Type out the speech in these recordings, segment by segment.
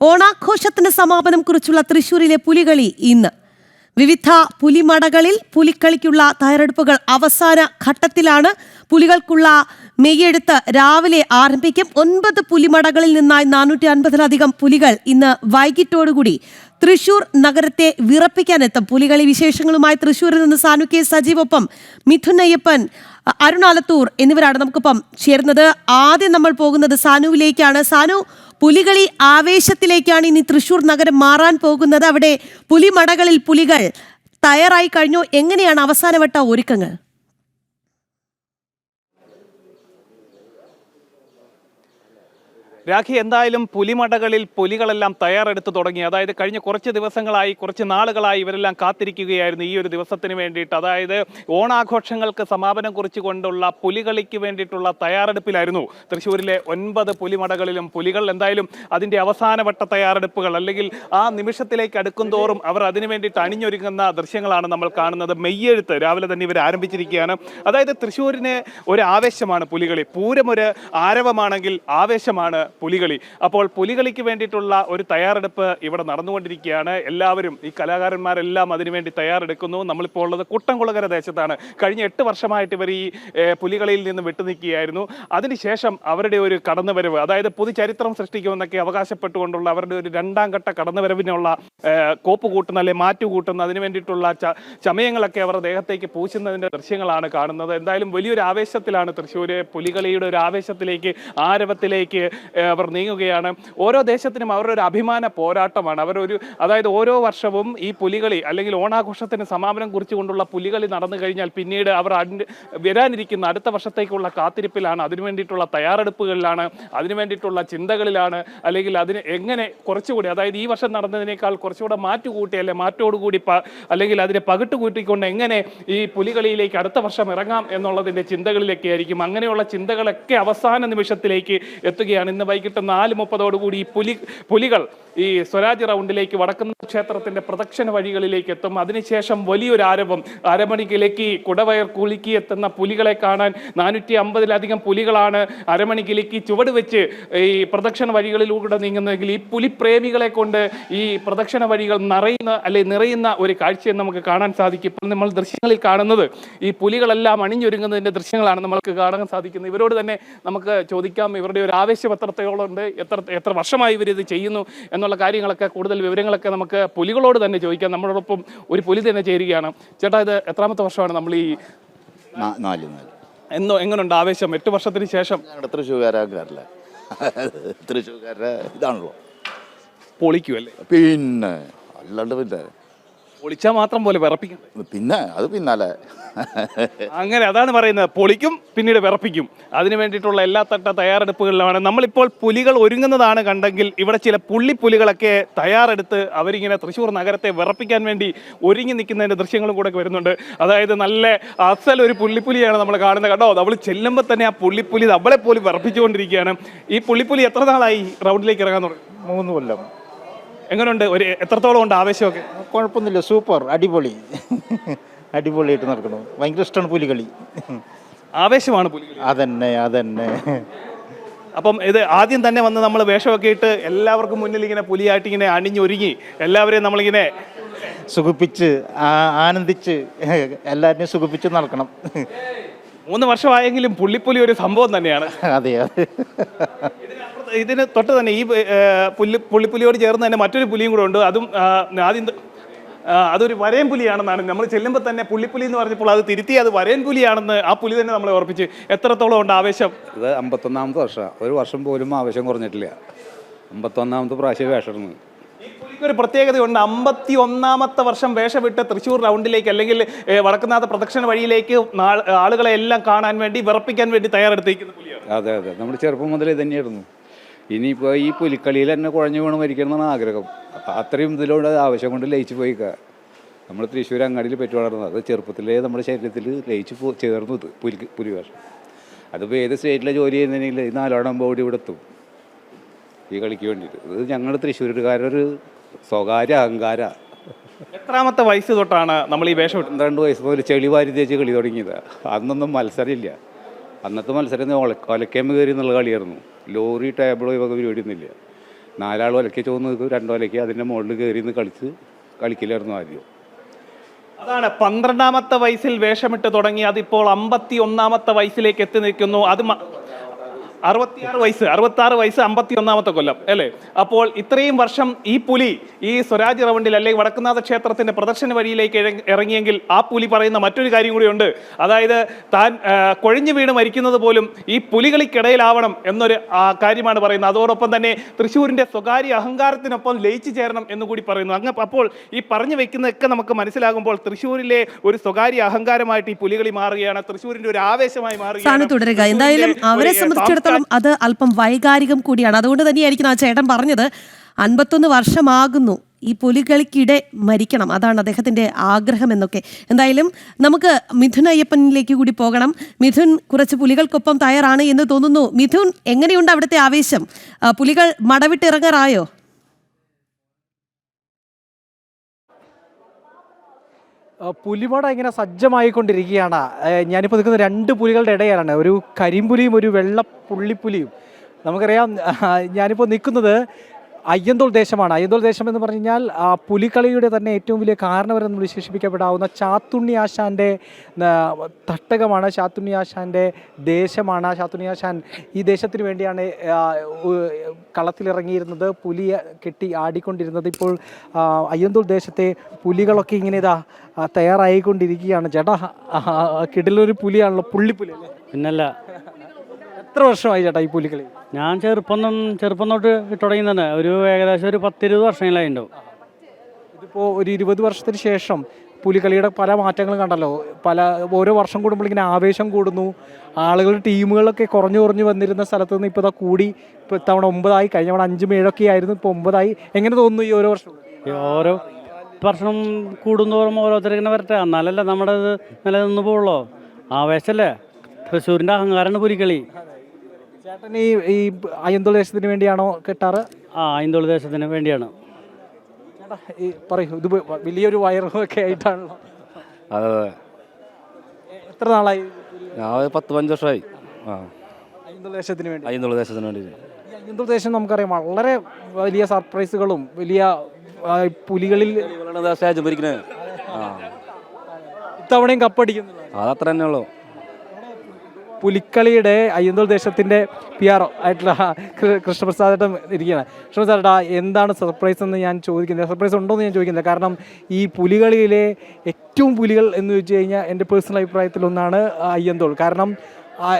ഓണാഘോഷത്തിന് സമാപനം കുറിച്ചുള്ള തൃശൂരിലെ പുലികളി ഇന്ന്. വിവിധ പുലിമടകളിൽ പുലിക്കളിക്കുള്ള തയ്യാറെടുപ്പുകൾ അവസാന ഘട്ടത്തിലാണ്. പുലികൾക്കുള്ള മെയ്യെടുത്ത് രാവിലെ ആരംഭിക്കും. ഒൻപത് പുലിമടകളിൽ നിന്നായി നാനൂറ്റി അൻപതിലധികം പുലികൾ ഇന്ന് വൈകിട്ടോടുകൂടി തൃശൂർ നഗരത്തെ വിറപ്പിക്കാനെത്തും. പുലികളി വിശേഷങ്ങളുമായി തൃശൂരിൽ നിന്ന് സാനു കെ സജീവൊപ്പം മിഥുൻ അയ്യപ്പൻ അരുൺ ആലത്തൂർ എന്നിവരാണ് നമുക്കിപ്പം ചേർന്നത് ആദ്യം നമ്മൾ പോകുന്നത് സാനുവിലേക്കാണ്. സാനു പുലികളി ആവേശത്തിലേക്കാണ് ഇനി തൃശൂർ നഗരം മാറാൻ പോകുന്നത്. അവിടെ പുലിമടകളിൽ പുലികൾ തയ്യാറായി കഴിഞ്ഞു. എങ്ങനെയാണ് അവസാനവട്ട ഒരുക്കങ്ങൾ? രാഖി എന്തായാലും പുലിമടകളിൽ പുലികളെല്ലാം തയ്യാറെടുത്ത് തുടങ്ങി. അതായത് കഴിഞ്ഞ കുറച്ച് ദിവസങ്ങളായി കുറച്ച് നാളുകളായി ഇവരെല്ലാം കാത്തിരിക്കുകയായിരുന്നു ഈ ഒരു ദിവസത്തിന് വേണ്ടിയിട്ട്. അതായത് ഓണാഘോഷങ്ങൾക്ക് സമാപനം കുറിച്ചുകൊണ്ടുള്ള പുലികളിക്ക് വേണ്ടിയിട്ടുള്ള തയ്യാറെടുപ്പിലായിരുന്നു. തൃശ്ശൂരിലെ ഒൻപത് പുലിമടകളിലും പുലികൾ എന്തായാലും അതിന്റെ അവസാനവട്ട തയ്യാറെടുപ്പുകൾ അല്ലെങ്കിൽ ആ നിമിഷത്തിലേക്ക് അടുക്കും തോറും അവർ അതിനു വേണ്ടിയിട്ട് അണിഞ്ഞൊരുങ്ങുന്ന ദൃശ്യങ്ങളാണ് നമ്മൾ കാണുന്നത്. മെയ്യെഴുത്ത് രാവിലെ തന്നെ ഇവർ ആരംഭിച്ചിരിക്കുകയാണ്. അതായത് തൃശ്ശൂരിന് ഒരു ആവേശമാണ് പുലികളി. പൂരമൊരു ആരവമാണെങ്കിൽ ആവേശമാണ് പുലികളി. അപ്പോൾ പുലികളിക്ക് വേണ്ടിയിട്ടുള്ള ഒരു തയ്യാറെടുപ്പ് ഇവിടെ നടന്നുകൊണ്ടിരിക്കുകയാണ്. എല്ലാവരും ഈ കലാകാരന്മാരെല്ലാം അതിനുവേണ്ടി തയ്യാറെടുക്കുന്നു. നമ്മളിപ്പോൾ ഉള്ളത് കുട്ടംകുളകര ദേശത്താണ്. കഴിഞ്ഞ എട്ട് വർഷമായിട്ട് ഇവർ ഈ പുലികളിയിൽ നിന്ന് വിട്ടുനിൽക്കുകയായിരുന്നു. അതിനുശേഷം അവരുടെ ഒരു കടന്നുവരവ് അതായത് പുതുചരിത്രം സൃഷ്ടിക്കുമെന്നൊക്കെ അവകാശപ്പെട്ടുകൊണ്ടുള്ള അവരുടെ ഒരു രണ്ടാം ഘട്ട കടന്നുവരവിനുള്ള കോപ്പ് കൂട്ടുന്ന അല്ലെ മാറ്റു കൂട്ടുന്ന അതിനു വേണ്ടിയിട്ടുള്ള ചമയങ്ങളൊക്കെ അവരുടെ ദേഹത്തേക്ക് പൂശുന്നതിന്റെ ദൃശ്യങ്ങളാണ് കാണുന്നത്. എന്തായാലും വലിയൊരു ആവേശത്തിലാണ് തൃശ്ശൂർ പുലികളിയുടെ ഒരു ആവേശത്തിലേക്ക് ആരവത്തിലേക്ക് അവർ നീങ്ങുകയാണ്. ഓരോ ദേശത്തിനും അവരുടെ ഒരു അഭിമാന പോരാട്ടമാണ്. അവരൊരു അതായത് ഓരോ വർഷവും ഈ പുലികളി അല്ലെങ്കിൽ ഓണാഘോഷത്തിന് സമാപനം കുറിച്ചുകൊണ്ടുള്ള പുലികളി നടന്നു കഴിഞ്ഞാൽ പിന്നീട് അവർ വരാനിരിക്കുന്ന അടുത്ത വർഷത്തേക്കുള്ള കാത്തിരിപ്പിലാണ്. അതിനു വേണ്ടിയിട്ടുള്ള തയ്യാറെടുപ്പുകളിലാണ് അതിനു വേണ്ടിയിട്ടുള്ള ചിന്തകളിലാണ് അല്ലെങ്കിൽ അതിന് എങ്ങനെ കുറച്ചുകൂടി അതായത് ഈ വർഷം നടന്നതിനേക്കാൾ കുറച്ചുകൂടെ മാറ്റു കൂട്ടി അല്ലെ മാറ്റോടുകൂടി പ അല്ലെങ്കിൽ അതിനെ പകിട്ട് കൂട്ടിക്കൊണ്ട് എങ്ങനെ ഈ പുലികളിയിലേക്ക് അടുത്ത വർഷം ഇറങ്ങാം എന്നുള്ളതിന്റെ ചിന്തകളിലൊക്കെ ആയിരിക്കും അങ്ങനെയുള്ള ചിന്തകളൊക്കെ അവസാന നിമിഷത്തിലേക്ക് എത്തുകയാണ്. ഇന്ന് വൈകിട്ട് നാല് മുപ്പതോടുകൂടി ഈ പുലി പുലികൾ ഈ സ്വരാജ് റൗണ്ടിലേക്ക് വടക്കുന്ന ക്ഷേത്രത്തിന്റെ പ്രദക്ഷിണ വഴികളിലേക്ക് എത്തും. അതിനുശേഷം വലിയൊരു ആരവം. അരമണിക്കിലേക്ക് കുടവയർ കുലുക്കി എത്തുന്ന പുലികളെ കാണാൻ നാനൂറ്റി അമ്പതിലധികം പുലികളാണ് അരമണിക്കിലേക്ക് ചുവട് വെച്ച് ഈ പ്രദക്ഷിണ വഴികളിലൂടെ നീങ്ങുന്നതെങ്കിൽ ഈ പുലിപ്രേമികളെ കൊണ്ട് ഈ പ്രദക്ഷിണ വഴികൾ നിറയുന്ന അല്ലെ നിറയുന്ന ഒരു കാഴ്ചയും നമുക്ക് കാണാൻ സാധിക്കും. ഇപ്പോൾ നമ്മൾ ദൃശ്യങ്ങളിൽ കാണുന്നത് ഈ പുലികളെല്ലാം അണിഞ്ഞൊരുങ്ങുന്നതിന്റെ ദൃശ്യങ്ങളാണ് നമ്മൾക്ക് കാണാൻ സാധിക്കുന്നത്. ഇവരോട് തന്നെ നമുക്ക് ചോദിക്കാം. ഇവരുടെ ഒരു ആവേശം എത്രത്തോളം ഉണ്ട്. എത്ര എത്ര വർഷമായി ഇവരിത് ഇത് ചെയ്യുന്നു എന്നുള്ള കാര്യങ്ങളൊക്കെ കൂടുതൽ വിവരങ്ങളൊക്കെ നമുക്ക് പുലികളോട് തന്നെ ചോദിക്കാം. നമ്മളോടൊപ്പം ഒരു പുലി തന്നെ ചേരുകയാണ്. ചേട്ടാ ഇത് എത്രാമത്തെ വർഷമാണ് നമ്മൾ ഈ നാല് നാല്. എന്നോ എങ്ങനെയുണ്ട് ആവേശം? എട്ട് വർഷത്തിന് ശേഷം. തൃശ്ശൂർക്കാരുടെ ഇതാണല്ലോ. പൊളിക്കുമല്ലേ പിന്നെ അല്ലാണ്ട് പിന്നെ പൊളിച്ചാൽ മാത്രം പോലെ വിറപ്പിക്കും. പിന്നെ അത് പിന്നാലെ. അങ്ങനെ അതാണ് പറയുന്നത്. പൊളിക്കും പിന്നീട് വിറപ്പിക്കും. അതിന് വേണ്ടിയിട്ടുള്ള എല്ലാ തട്ട തയ്യാറെടുപ്പുകളിലാണ് നമ്മളിപ്പോൾ പുലികൾ ഒരുങ്ങുന്നതാണ് കണ്ടെങ്കിൽ ഇവിടെ ചില പുള്ളിപ്പുലികളൊക്കെ തയ്യാറെടുത്ത് അവരിങ്ങനെ തൃശ്ശൂർ നഗരത്തെ വിറപ്പിക്കാൻ വേണ്ടി ഒരുങ്ങി നിൽക്കുന്നതിന്റെ ദൃശ്യങ്ങളും കൂടെ വരുന്നുണ്ട്. അതായത് നല്ല അസൽ ഒരു പുള്ളിപ്പുലിയാണ് നമ്മൾ കാണുന്നത്. കേട്ടോ നമ്മൾ ചെല്ലുമ്പോൾ തന്നെ ആ പുള്ളിപ്പുലി നമ്മളെ പോലും വിറപ്പിച്ചുകൊണ്ടിരിക്കുകയാണ്. ഈ പുള്ളിപ്പുലി എത്ര നാളായി റൗണ്ടിലേക്ക് ഇറങ്ങാൻ തുടങ്ങി? മൂന്ന് കൊല്ലം. എങ്ങനെയുണ്ട് ഒരു എത്രത്തോളം ഉണ്ട് ആവേശമൊക്കെ? കുഴപ്പമൊന്നുമില്ല. സൂപ്പർ. അടിപൊളി. അടിപൊളിയായിട്ട് നടക്കണം ഭയങ്കര ഇഷ്ടമാണ് പുലികളി. ആവേശമാണ് പുലികൾ അതന്നെ അതന്നെ. അപ്പം ഇത് ആദ്യം തന്നെ വന്ന് നമ്മൾ വേഷമൊക്കെ ഇട്ട് എല്ലാവർക്കും മുന്നിൽ ഇങ്ങനെ പുലിയായിട്ട് ഇങ്ങനെ അണിഞ്ഞൊരുങ്ങി എല്ലാവരെയും നമ്മളിങ്ങനെ സുഖിപ്പിച്ച് ആനന്ദിച്ച് എല്ലാവരെയും സുഖിപ്പിച്ച് നടക്കണം. മൂന്ന് വർഷമായെങ്കിലും പുള്ളിപ്പുലി ഒരു സംഭവം തന്നെയാണ്. അതെ അതെ. ഇതിന് തൊട്ട് തന്നെ ഈ പുല്ലി പുള്ളിപ്പുലിയോട് ചേർന്ന് തന്നെ മറ്റൊരു പുലിയും കൂടെ ഉണ്ട്. അതും ആദ്യം അതൊരു വരയൻ പുലിയാണെന്നാണ്. നമ്മൾ ചെല്ലുമ്പോൾ തന്നെ പുള്ളിപ്പുലി എന്ന് പറഞ്ഞപ്പോൾ അത് തിരുത്തി അത് വരയൻ പുലിയാണെന്ന് ആ പുലി തന്നെ നമ്മളെ ഉറപ്പിച്ച് എത്രത്തോളം ഉണ്ട് ആവേശം? ഇത് അമ്പത്തൊന്നാമത്തെ വർഷമാണ് ഒരു വർഷം പോലും ആവശ്യം കുറഞ്ഞിട്ടില്ല. അമ്പത്തൊന്നാമത്തെ പ്രാവശ്യം വേഷം ഒരു പ്രത്യേകതയുണ്ട് അമ്പത്തി ഒന്നാമത്തെ വർഷം വേഷമിട്ട് തൃശ്ശൂർ റൗണ്ടിലേക്ക് അല്ലെങ്കിൽ വടക്കുന്നാഥ പ്രദക്ഷിണ വഴിയിലേക്ക് ആളുകളെ എല്ലാം കാണാൻ വേണ്ടി വിറപ്പിക്കാൻ വേണ്ടി തയ്യാറെടുത്തിരിക്കുന്ന പുലിയാണ്. അതെ അതെ. നമ്മൾ ചെറുപ്പം മുതലേ തന്നെയായിരുന്നു ഇനിയിപ്പോൾ ഈ പുലിക്കളിയിൽ തന്നെ കുഴഞ്ഞു വീണ് മരിക്കണം എന്നാണ് ആഗ്രഹം. അപ്പം അത്രയും ഇതിലൂടെ ആവശ്യം കൊണ്ട് ലയിച്ച് പോയിക്കുക നമ്മൾ തൃശ്ശൂർ അങ്ങാടിയിൽ പറ്റി വളർന്നത്. അത് ചെറുപ്പത്തിലേ നമ്മുടെ ശരീരത്തിൽ ലയിച്ച് പോ ചേർന്നു ഇത് പുലി പുലിവേഷം അതിപ്പോൾ ഏത് സ്റ്റേറ്റിലെ ജോലി ചെയ്യുന്നതിനെങ്കിൽ ഈ നാലോടം ബോഡി ഇവിടെ എത്തും. ഈ കളിക്ക് വേണ്ടിയിട്ട്. ഇത് ഞങ്ങൾ തൃശ്ശൂരുകാരൊരു സ്വകാര്യ അഹങ്കാര. എത്രാമത്തെ വയസ്സ് തൊട്ടാണ് നമ്മൾ ഈ വേഷം രണ്ട് പന്ത്രണ്ട് വയസ്സ് മുതൽ ചെളി വാരി തേച്ച് കളി തുടങ്ങിയത്. അന്നൊന്നും മത്സരമില്ല. അന്നത്തെ മത്സരം ഒല ഒലക്കേമ്പ് കയറി എന്നുള്ള കളിയായിരുന്നു. ലോറി ടേബിളോ ഇവ പരിപാടിയൊന്നുമില്ല. നാലാൾ ഒലക്കി ചോന്ന് നിൽക്കും രണ്ടോ ഒലക്കി അതിന്റെ മുകളിൽ കയറി നിന്ന് കളിച്ച് കളിക്കില്ലായിരുന്നു ആദ്യം. അതാണ് പന്ത്രണ്ടാമത്തെ വയസ്സിൽ വേഷമിട്ട് തുടങ്ങി. അതിപ്പോൾ അമ്പത്തി ഒന്നാമത്തെ വയസ്സിലേക്ക് എത്തി നിൽക്കുന്നു. അത് അറുപത്തിയാറ് വയസ്സ് അറുപത്തി ആറ് വയസ്സ് അമ്പത്തി ഒന്നാമത്തെ കൊല്ലം അല്ലേ? അപ്പോൾ ഇത്രയും വർഷം ഈ പുലി ഈ സ്വരാജ് റൗണ്ടിൽ അല്ലെങ്കിൽ വടക്കുന്നാഥ ക്ഷേത്രത്തിന്റെ പ്രദർശന വഴിയിലേക്ക് ഇറങ്ങിയെങ്കിൽ ആ പുലി പറയുന്ന മറ്റൊരു കാര്യം കൂടിയുണ്ട് അതായത് താൻ കൊഴിഞ്ഞു വീണ് മരിക്കുന്നത് പോലും ഈ പുലികളിക്കിടയിലാവണം എന്നൊരു കാര്യമാണ് പറയുന്നത്. അതോടൊപ്പം തന്നെ തൃശ്ശൂരിന്റെ സ്വകാര്യ അഹങ്കാരത്തിനൊപ്പം ലയിച്ചു ചേരണം എന്ന് കൂടി പറയുന്നു. അങ്ങ് അപ്പോൾ ഈ പറഞ്ഞു വെക്കുന്നതൊക്കെ നമുക്ക് മനസ്സിലാകുമ്പോൾ തൃശ്ശൂരിലെ ഒരു സ്വകാര്യ അഹങ്കാരമായിട്ട് ഈ പുലികളി മാറുകയാണ് തൃശ്ശൂരിന്റെ ഒരു ആവേശമായി മാറുകയാണ്. തുടരുക. എന്തായാലും അവരെ ഏ, സംബന്ധിച്ചിടത്തോളം അത് അല്പം വൈകാരികം കൂടിയാണ്. അതുകൊണ്ട് തന്നെയായിരിക്കും ആ ചേട്ടൻ പറഞ്ഞത് അൻപത്തൊന്ന് വർഷമാകുന്നു. ഈ പുലികളിക്കിടെ മരിക്കണം. അതാണ് അദ്ദേഹത്തിന്റെ ആഗ്രഹം എന്നൊക്കെ. എന്തായാലും നമുക്ക് മിഥുൻ അയ്യപ്പനിലേക്ക് കൂടി പോകണം. മിഥുൻ കുറച്ച് പുലികൾക്കൊപ്പം തയ്യാറാണ് എന്ന് തോന്നുന്നു. മിഥുൻ എങ്ങനെയുണ്ട് അവിടുത്തെ ആവേശം? പുലികൾ മടവിട്ടിറങ്ങാറായോ? പുലിമട ഇങ്ങനെ സജ്ജമായിക്കൊണ്ടിരിക്കുകയാണ്. ഞാനിപ്പോൾ നിൽക്കുന്ന രണ്ട് പുലികളുടെ ഇടയിലാണ്. ഒരു കരിമ്പുലിയും ഒരു വെള്ള പുള്ളിപ്പുലിയും നമുക്കറിയാം ഞാനിപ്പോൾ നിൽക്കുന്നത് അയ്യന്തോൾ ദേശമാണ്. അയ്യന്തോൾ ദേശം എന്ന് പറഞ്ഞു കഴിഞ്ഞാൽ ആ, പുലിക്കളിയുടെ തന്നെ ഏറ്റവും വലിയ കാരണവരെന്ന് വിശേഷിപ്പിക്കപ്പെടാവുന്ന ചാത്തുണ്ണി ആശാന്റെ തട്ടകമാണ്. ചാത്തുണ്ണി ആശാന്റെ ദേശമാണ്. ചാത്തുണ്ണി ആശാൻ ഈ ദേശത്തിന് വേണ്ടിയാണ് കളത്തിലിറങ്ങിയിരുന്നത്. പുലിയെ കെട്ടി ആടിക്കൊണ്ടിരുന്നത്. ഇപ്പോൾ അയ്യന്തോൾ ദേശത്തെ പുലികളൊക്കെ ഇങ്ങനെ ഇതാ തയ്യാറായിക്കൊണ്ടിരിക്കുകയാണ്. ചേട്ടാ കിടിലൊരു പുലിയാണല്ലോ. പുള്ളിപ്പുലി അല്ലേ? പിന്നല്ല എത്ര വർഷമായി ചേട്ടാ ഈ പുലിക്കളി ഞാൻ ചെറുപ്പം ചെറുപ്പം തൊട്ട് തുടങ്ങി തന്നെ. ഒരു ഏകദേശം ഒരു പത്തിരുപത് വർഷങ്ങളായി ഉണ്ടാവും. ഇതിപ്പോൾ ഒരു ഇരുപത് വർഷത്തിന് ശേഷം പുലിക്കളിയുടെ പല മാറ്റങ്ങളും കണ്ടല്ലോ. പല ഓരോ വർഷം കൂടുമ്പോൾ ഇങ്ങനെ ആവേശം കൂടുന്നു. ആളുകൾ ടീമുകളൊക്കെ കുറഞ്ഞു കുറഞ്ഞു വന്നിരുന്ന സ്ഥലത്ത് നിന്ന് ഇപ്പോൾ ഇതാ കൂടി ഇപ്പോൾ തവണ ഒമ്പതായി. കഴിഞ്ഞ തവണ അഞ്ചും ഏഴൊക്കെ ആയിരുന്നു. ഇപ്പോൾ ഒമ്പതായി. എങ്ങനെ തോന്നുന്നു ഈ ഓരോ വർഷം? ഓരോ വർഷം കൂടുന്തോറും ഓരോരുത്തരിങ്ങനെ വരട്ടെ. എന്നാലല്ലേ നമ്മുടെ ഇത് നിലനിന്ന് പോവുള്ളൂ. ആവേശമല്ലേ തൃശ്ശൂരിന്റെ അഹങ്കാരമാണ് പുലിക്കളി ചേട്ടൻ ഈ ഈ ദേശത്തിന് വേണ്ടിയാണോ കെട്ടാറ്? ആ ഐന്തോളി ദേശത്തിന് വേണ്ടിയാണ്. ചേട്ടാ ഈ പറയൂ ഇത് വലിയൊരു വയറൊക്കെ ആയിട്ടാണല്ലോ. അതെ അതെ. എത്ര നാളായി? ഞാൻ പത്ത് പഞ്ച് വർഷമായി. ആ. ദേശത്തിന് വേണ്ടി. ദേശത്തിന് വേണ്ടി. ഈ ദേശം നമുക്കറിയാം വളരെ വലിയ സർപ്രൈസുകളും വലിയ ആ, പുലികളിൽ സ്റ്റേജ് ഭരിക്കുന്നത് ആ. ഇത്തവണയും കപ്പടിക്കുന്നുണ്ട്. അതത്ര തന്നെ ഉള്ളൂ. പുലിക്കളിയുടെ അയ്യന്തോൾ ദേശത്തിന്റെ പി ആർ ആയിട്ടുള്ള കൃ- കൃഷ്ണപ്രസാദേട്ടൻ ഇരിക്കുകയാണ്. കൃഷ്ണപ്രസാദേട്ടാ എന്താണ് സർപ്രൈസ് എന്ന് ഞാൻ ചോദിക്കുന്നത്? സർപ്രൈസ് ഉണ്ടോ എന്ന് ഞാൻ ചോദിക്കുന്നത് കാരണം ഈ പുലികളിയിലെ ഏറ്റവും പുലികൾ എന്ന് വെച്ച് കഴിഞ്ഞാൽ എന്റെ പേഴ്സണൽ അഭിപ്രായത്തിൽ ഒന്നാണ് അയ്യന്തോൾ. കാരണം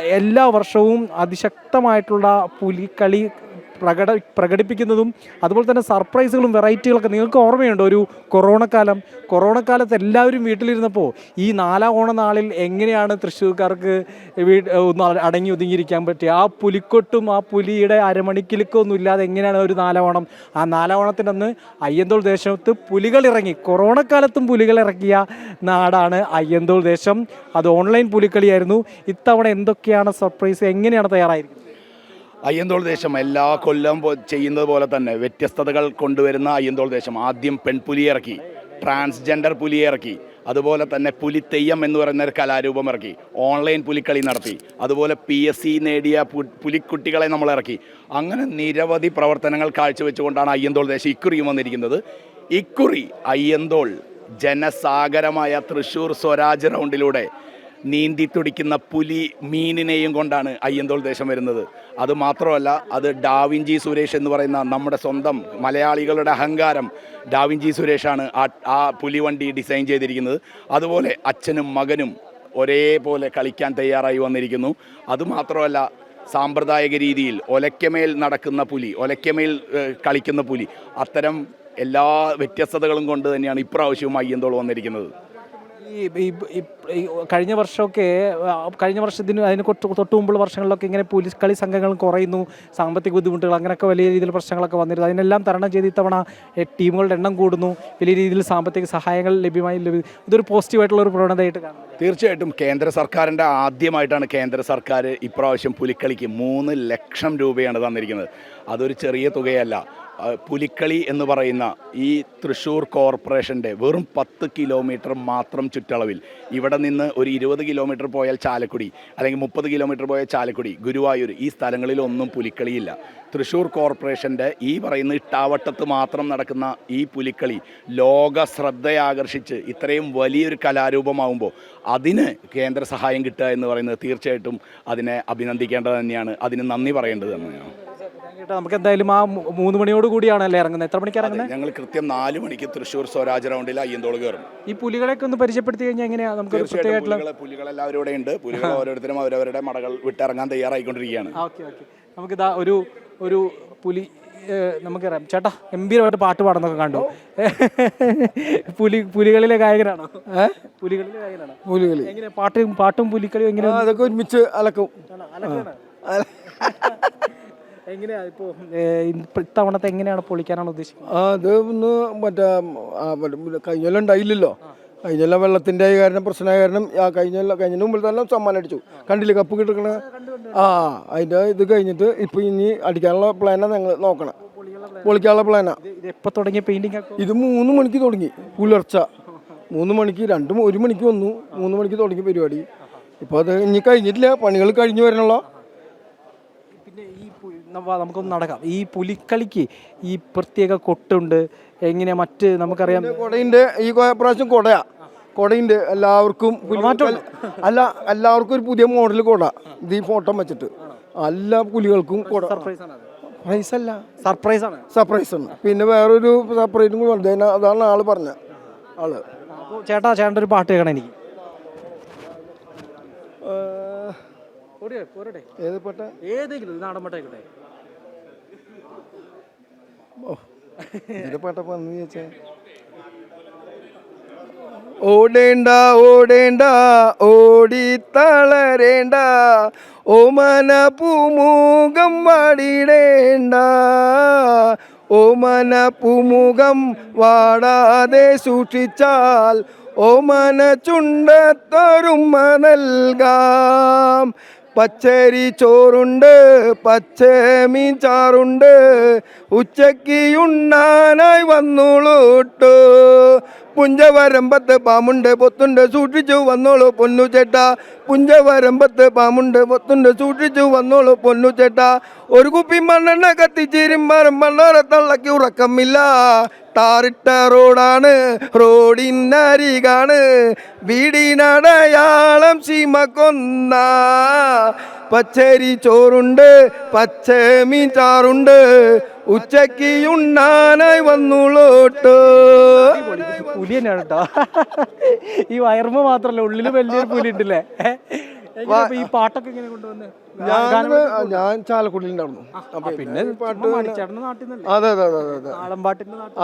എല്ലാ വർഷവും അതിശക്തമായിട്ടുള്ള പുലിക്കളി പ്രകട പ്രകടിപ്പിക്കുന്നതും അതുപോലെ തന്നെ സർപ്രൈസുകളും വെറൈറ്റികളൊക്കെ നിങ്ങൾക്ക് ഓർമ്മയുണ്ടോ? ഒരു കൊറോണ കാലം കൊറോണ കാലത്ത് എല്ലാവരും വീട്ടിലിരുന്നപ്പോൾ ഈ നാലാം ഓണ നാളിൽ എങ്ങനെയാണ് തൃശ്ശൂർക്കാർക്ക് ഒന്ന് അടങ്ങി ഒതുങ്ങിയിരിക്കാൻ പറ്റുക ആ പുലിക്കൊട്ടും ആ പുലിയുടെ അരമണിക്കിലുക്കൊന്നും ഇല്ലാതെ എങ്ങനെയാണ് ഒരു നാലാം ഓണം? ആ നാലാം ഓണത്തിന്റെ അന്ന് അയ്യന്തോൾ ദേശത്ത് പുലികൾ ഇറങ്ങി. കൊറോണ കാലത്തും പുലികൾ ഇറക്കിയ നാടാണ് അയ്യന്തോൾ ദേശം. അത് ഓൺലൈൻ പുലിക്കളിയായിരുന്നു. ഇത്തവണ എന്തൊക്കെയാണ് സർപ്രൈസ്? എങ്ങനെയാണ് തയ്യാറായിരിക്കുന്നത്? അയ്യന്തോൾ ദേശം എല്ലാ കൊല്ലം ചെയ്യുന്നത് പോലെ തന്നെ വ്യത്യസ്തതകൾ കൊണ്ടുവരുന്ന അയ്യന്തോൾ ദേശം. ആദ്യം പെൺപുലി ഇറക്കി ട്രാൻസ്ജെൻഡർ പുലി ഇറക്കി അതുപോലെ തന്നെ പുലിത്തെയ്യം എന്ന് പറയുന്ന ഒരു കലാരൂപം ഇറക്കി ഓൺലൈൻ പുലിക്കളി നടത്തി അതുപോലെ പി എസ് സി നേടിയ പുലിക്കുട്ടികളെ നമ്മൾ ഇറക്കി. അങ്ങനെ നിരവധി പ്രവർത്തനങ്ങൾ കാഴ്ചവെച്ചുകൊണ്ടാണ് അയ്യന്തോൾ ദേശം ഇക്കുറിയും വന്നിരിക്കുന്നത്. ഇക്കുറി അയ്യന്തോൾ ജനസാഗരമായ തൃശ്ശൂർ സ്വരാജ് റൗണ്ടിലൂടെ നീന്തി തുടിക്കുന്ന പുലി മീനിനെയും കൊണ്ടാണ് അയ്യന്തോൾ ദേശം വരുന്നത്. അത് മാത്രമല്ല അത് ഡാവിഞ്ചി സുരേഷ് എന്ന് പറയുന്ന നമ്മുടെ സ്വന്തം മലയാളികളുടെ അഹങ്കാരം ഡാവിഞ്ചി സുരേഷാണ് ആ ആ പുലിവണ്ടി ഡിസൈൻ ചെയ്തിരിക്കുന്നത്. അതുപോലെ അച്ഛനും മകനും ഒരേപോലെ കളിക്കാൻ തയ്യാറായി വന്നിരിക്കുന്നു. അതുമാത്രമല്ല സാമ്പ്രദായിക രീതിയിൽ ഒലയ്ക്കമേൽ നടക്കുന്ന പുലി ഒലയ്ക്കമേൽ കളിക്കുന്ന പുലി അത്തരം എല്ലാ വ്യത്യസ്തതകളും കൊണ്ട് തന്നെയാണ് ഇപ്രാവശ്യവും അയ്യന്തോൾ വന്നിരിക്കുന്നത്. ഈ കഴിഞ്ഞ വർഷമൊക്കെ കഴിഞ്ഞ വർഷത്തിന് അതിന് തൊട്ട് മുമ്പുള്ള വർഷങ്ങളിലൊക്കെ ഇങ്ങനെ പോലീസ് കളി സംഘങ്ങൾ കുറയുന്നു സാമ്പത്തിക ബുദ്ധിമുട്ടുകൾ അങ്ങനെയൊക്കെ വലിയ രീതിയിൽ പ്രശ്നങ്ങളൊക്കെ വന്നിരുന്നു. അതിനെല്ലാം തരണം ചെയ്ത് ഇത്തവണ ടീമുകളുടെ എണ്ണം കൂടുന്നു. വലിയ രീതിയിൽ സാമ്പത്തിക സഹായങ്ങൾ ലഭ്യമായി ലഭ്യ ഇതൊരു പോസിറ്റീവായിട്ടുള്ള ഒരു പ്രവണതയായിട്ട് കാണുന്നു തീർച്ചയായിട്ടും കേന്ദ്ര സർക്കാരിന്റെ ആദ്യമായിട്ടാണ് കേന്ദ്ര സർക്കാർ ഇപ്രാവശ്യം പുലിക്കളിക്ക് മൂന്ന് ലക്ഷം രൂപയാണ് തന്നിരിക്കുന്നത്. അതൊരു ചെറിയ തുകയല്ല. പുലിക്കളി എന്ന് പറയുന്ന ഈ തൃശ്ശൂർ കോർപ്പറേഷന്റെ വെറും പത്ത് കിലോമീറ്റർ മാത്രം ചുറ്റളവിൽ ഇവിടെ നിന്ന് ഒരു ഇരുപത് കിലോമീറ്റർ പോയാൽ ചാലക്കുടി അല്ലെങ്കിൽ മുപ്പത് കിലോമീറ്റർ പോയാൽ ചാലക്കുടി ഗുരുവായൂർ ഈ സ്ഥലങ്ങളിലൊന്നും പുലിക്കളിയില്ല. തൃശ്ശൂർ കോർപ്പറേഷന്റെ ഈ പറയുന്ന ഇട്ടാവട്ടത്ത് മാത്രം നടക്കുന്ന ഈ പുലിക്കളി ലോക ശ്രദ്ധയാകർഷിച്ച് ഇത്രയും വലിയൊരു കലാരൂപമാവുമ്പോൾ അതിന് കേന്ദ്ര സഹായം കിട്ടുക എന്ന് പറയുന്നത് തീർച്ചയായിട്ടും അതിനെ അഭിനന്ദിക്കേണ്ടത് തന്നെയാണ്. അതിന് നന്ദി പറയേണ്ടത് തന്നെയാണ്. കേട്ടോ നമുക്ക് എന്തായാലും ആ മൂന്ന് മണിയോട് കൂടിയാണ് അല്ലേ ഇറങ്ങുന്നത്? എത്ര മണിക്ക് ഇറങ്ങുന്നത്? ഞങ്ങൾ കൃത്യം നാല് മണിക്ക് തൃശ്ശൂർ സ്വരാജ് റൗണ്ടിൽ അയ്യന്തോൾ കയറും. ഈ പുലികളെയൊക്കെ ഒന്ന് പരിചയപ്പെടുത്തി കഴിഞ്ഞാൽ എങ്ങനെയാണ് നമുക്ക് പ്രത്യേകമായിട്ടുള്ള പുലികളെ പുലികളെല്ലാവരും ഇവിടെ ഉണ്ട്. പുലികൾ ഓരോരുത്തരും അവരവരുടെ മടകൾ വിട്ടിറങ്ങാൻ തയ്യാറായിക്കൊണ്ടിരിക്കുകയാണ്. Okay okay. നമുക്കിതാ ഒരു ഒരു പുലി നമുക്കറിയാം. ചേട്ടാ ഗംഭീരമായിട്ട് പാട്ട് പാടുന്നൊക്കെ കണ്ടു. പുലി പുലികളിലെ ഗായകനാണോ? പുലികളിലെ ഗായകനാണോ? പുലികളി. എങ്ങനെ പാട്ടും പാട്ടും പുലിക്കളിയും എങ്ങനെ അതൊക്കെ ഒരുമിച്ച് അലക്കും. എങ്ങനെയാ ഇപ്പോ ഇത്തവണത്തെ എങ്ങനെയാണ് പൊളിക്കാനാണ് ഉദ്ദേശിക്കുന്നത്? അത് ഒന്ന് മറ്റേ കഴിഞ്ഞെല്ലാം ഉണ്ടായില്ലല്ലോ. കഴിഞ്ഞെല്ലാം വെള്ളത്തിന്റെ കാരണം പ്രശ്നമായ കാരണം ആ കഴിഞ്ഞ കഴിഞ്ഞ മുമ്പിൽ തന്നെ സമ്മാനം അടിച്ചു. കണ്ടില്ല കപ്പ് കിട്ടണ ആ അതിന്റെ ഇത് കഴിഞ്ഞിട്ട് ഇപ്പൊ ഇനി അടിക്കാനുള്ള പ്ലാനാണ് ഞങ്ങൾ നോക്കണം. പൊളിക്കാനുള്ള പ്ലാനാ. ഇത് എപ്പോ തുടങ്ങിയ പെയിന്റിംഗ് ഒക്കെ? ഇത് മൂന്ന് മണിക്ക് തുടങ്ങി പുലർച്ച. മൂന്ന് മണിക്ക് രണ്ടും ഒരു മണിക്ക് വന്നു. മൂന്ന് മണിക്ക് തുടങ്ങി പരിപാടി. ഇപ്പോൾ അത് ഇനി കഴിഞ്ഞിട്ടില്ല. പണികൾ കഴിഞ്ഞു വരണല്ലോ. നമുക്കൊന്ന് നടക്കാം. ഈ പുലിക്കളിക്ക് ഈ പ്രത്യേക കൊട്ടുണ്ട് എങ്ങനെ മറ്റ് നമുക്കറിയാം കൊടയിന്റെ കൊടയിന്റെ ഈ പ്രാവശ്യം കൊടയാ. കൊടയുണ്ട്. എല്ലാവർക്കും അല്ല എല്ലാവർക്കും ഒരു പുതിയ മോഡൽ കൊട. ഇത് ഈ ഫോട്ടോ വെച്ചിട്ട്. എല്ലാ പുലികൾക്കും കൊട. സർപ്രൈസ് അല്ല. സർപ്രൈസ് ആണ്. സർപ്രൈസ് ആണ്. പിന്നെ വേറൊരു സർപ്രൈസും കൂടെ ഉണ്ട്. അതാണ് ആൾ പറഞ്ഞ. ആൾ. ചേട്ടാ ചേട്ടന്റെ ഒരു പാട്ട് കേൾക്കണം എനിക്ക്. പോരട്ടെ, പോരട്ടെ. ഏത് പെട്ട? ഏതെങ്കിലും ഒരു നാടൻ പാട്ടായിക്കോട്ടെ ഏത് പാട്ടാ പറഞ്ഞു ചോദിച്ചേ? ഓടേണ്ട ഓടേണ്ട ഓടി തളരേണ്ട ഓമന പൂമുഖം വാടിടേണ്ട ഓമന പൂമുഖം വാടാതെ സൂക്ഷിച്ചാൽ ഓമന ചുണ്ടത്തൊരുമ നൽകാം. പച്ചരി ചോറുണ്ട് പച്ചമീൻ ചാറുണ്ട് ഉച്ചയ്ക്ക് ഉണ്ണാനായി വന്നോളൂട്ടു പുഞ്ചവരമ്പത്ത് പാമുണ്ട് പൊത്തുണ്ട് സൂക്ഷിച്ചു വന്നോളൂ പൊന്നു ചേട്ടാ. പുഞ്ചവരമ്പത്ത് പാമുണ്ട് പൊത്തുണ്ട് സൂക്ഷിച്ചു വന്നോളൂ പൊന്നു ചേട്ടാ. ഒരു കുപ്പി മണ്ണെണ്ണ കത്തിച്ചിരും മരം തള്ളക്ക് ഉറക്കമില്ല. ടാറിട്ട റോഡാണ് റോഡിനരികാണ്. വീടിനടയാളം സീമ കൊന്ന. പച്ചരി ചോറുണ്ട് പച്ചമീൻ ചാറുണ്ട്. ഉച്ചയ്ക്ക് ഉണ്ണാനായി വന്നുള്ളോട്ട്. പുലി തന്നെയാണ് കേട്ടോ. ഈ വയറുമ്പോ മാത്രല്ല ഉള്ളിൽ വലിയൊരു പുലി ഉണ്ടല്ലേ? ഈ പാട്ടൊക്കെ ഇങ്ങനെ കൊണ്ടുവന്ന് ഞാൻ ഞാൻ ചാലക്കുടിയിൽ ഉണ്ടായിരുന്നു അപ്പൊ പിന്നെ പാട്ട് അതെ അതെ അതെ അതെ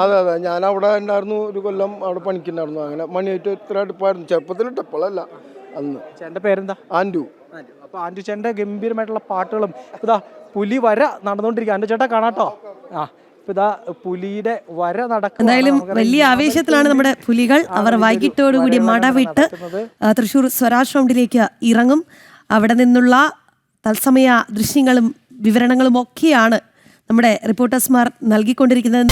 അതെ. അതെ ഞാൻ അവിടെ ഉണ്ടായിരുന്നു ഒരു കൊല്ലം അവിടെ പണിക്കുണ്ടായിരുന്നു. അങ്ങനെ മണിയായിട്ട് ഇത്ര അടുപ്പായിരുന്നു. ചെറുപ്പത്തിൽ ടെപ്പളല്ല അന്ന്. ചേട്ടന്റെ പേരെന്താ? ആൻഡു. അപ്പൊ ആൻഡു ചേട്ടന്റെ ഗംഭീരമായിട്ടുള്ള പാട്ടുകളും ഇതാ പുലി വര നടന്നുകൊണ്ടിരിക്കുക ആൻഡു ചേട്ടാ കാണാട്ടോ? ആ ഇതാ പുലിയുടെ വര നടക്കുന്ന എന്തായാലും വലിയ ആവേശത്തിലാണ് നമ്മുടെ പുലികൾ. അവർ വൈകിട്ടോടുകൂടി മടവിട്ട് തൃശൂർ സ്വരാജ് റൗണ്ടിലേക്ക് ഇറങ്ങും. അവിടെ നിന്നുള്ള തത്സമയ ദൃശ്യങ്ങളും വിവരണങ്ങളും ഒക്കെയാണ് നമ്മുടെ റിപ്പോർട്ടേഴ്സ്മാർ നൽകിക്കൊണ്ടിരിക്കുന്നത്.